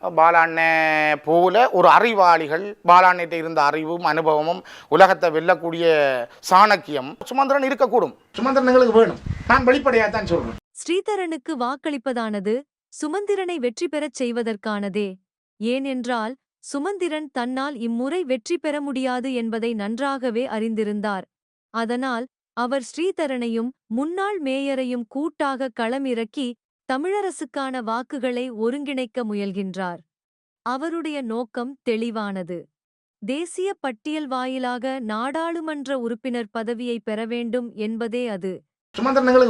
பாலாண்ணே போல ஒரு அறிவாளிகள் பாலாண்ணிட்ட இருந்த அறிவும் அனுபவமும் உலகத்தை வெல்லக்கூடிய சாணக்கியம் சுமந்திரன் இருக்கக்கூடும். சுமந்திரன் எங்களுக்கு வேணும். நான் வெளிப்படையாக தான் சொல்றேன். ஸ்ரீதரனுக்கு வாக்களிப்பதானது? சுமந்திரனை வெற்றி பெறச் செய்வதற்கானதே. ஏனென்றால் சுமந்திரன் தன்னால் இம்முறை வெற்றி பெற முடியாது என்பதை நன்றாகவே அறிந்திருந்தார். அதனால் அவர் ஸ்ரீதரனையும் முன்னாள் மேயரையும் கூட்டாக களமிறக்கி தமிழரசுக்கான வாக்குகளை ஒருங்கிணைக்க முயல்கின்றார். அவருடைய நோக்கம் தெளிவானது. தேசிய பட்டியல் வாயிலாக நாடாளுமன்ற உறுப்பினர் பதவியை பெற வேண்டும் என்பதே அது.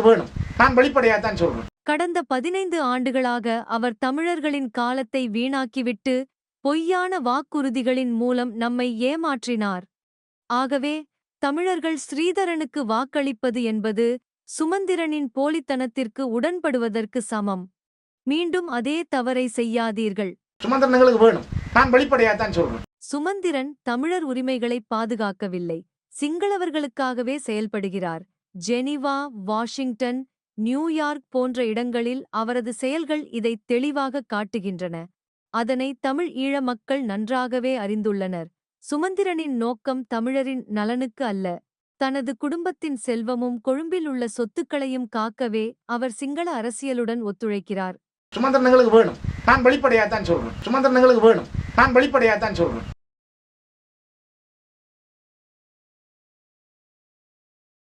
வேணும். நான் வெளிப்படையாக தான் சொல்றேன். கடந்த பதினைந்து ஆண்டுகளாக அவர் தமிழர்களின் காலத்தை வீணாக்கிவிட்டு பொய்யான வாக்குறுதிகளின் மூலம் நம்மை ஏமாற்றினார். ஆகவே தமிழர்கள் ஸ்ரீதரனுக்கு வாக்களிப்பது என்பது சுமந்திரனின் போலித்தனத்திற்கு உடன்படுவதற்கு சமம். மீண்டும் அதே தவறை செய்யாதீர்கள். சுமந்திரன் எங்களுக்கு வேணும். நான் வெளிப்படையாக தான் சொல்றேன். சுமந்திரன் தமிழர் உரிமைகளை பாதுகாக்கவில்லை. சிங்களவர்களுக்காகவே செயல்படுகிறார். ஜெனீவா வாஷிங்டன் நியூயார்க் போன்ற இடங்களில் அவரது செயல்கள் இதை தெளிவாக காட்டுகின்றன. அதனை தமிழ் ஈழ மக்கள் நன்றாகவே அறிந்துள்ளனர். சுமந்திரனின் நோக்கம் தமிழரின் நலனுக்கு அல்ல. தனது குடும்பத்தின் செல்வமும் கொழும்பில் உள்ள சொத்துக்களையும் காக்கவே அவர் சிங்கள அரசியலுடன் ஒத்துழைக்கிறார். சுமந்திரன் வேணும். நான் வெளிப்படையாக தான் சொல்றேன். சுமந்திரன் வேணும். நான் வெளிப்படையாக தான் சொல்றேன்.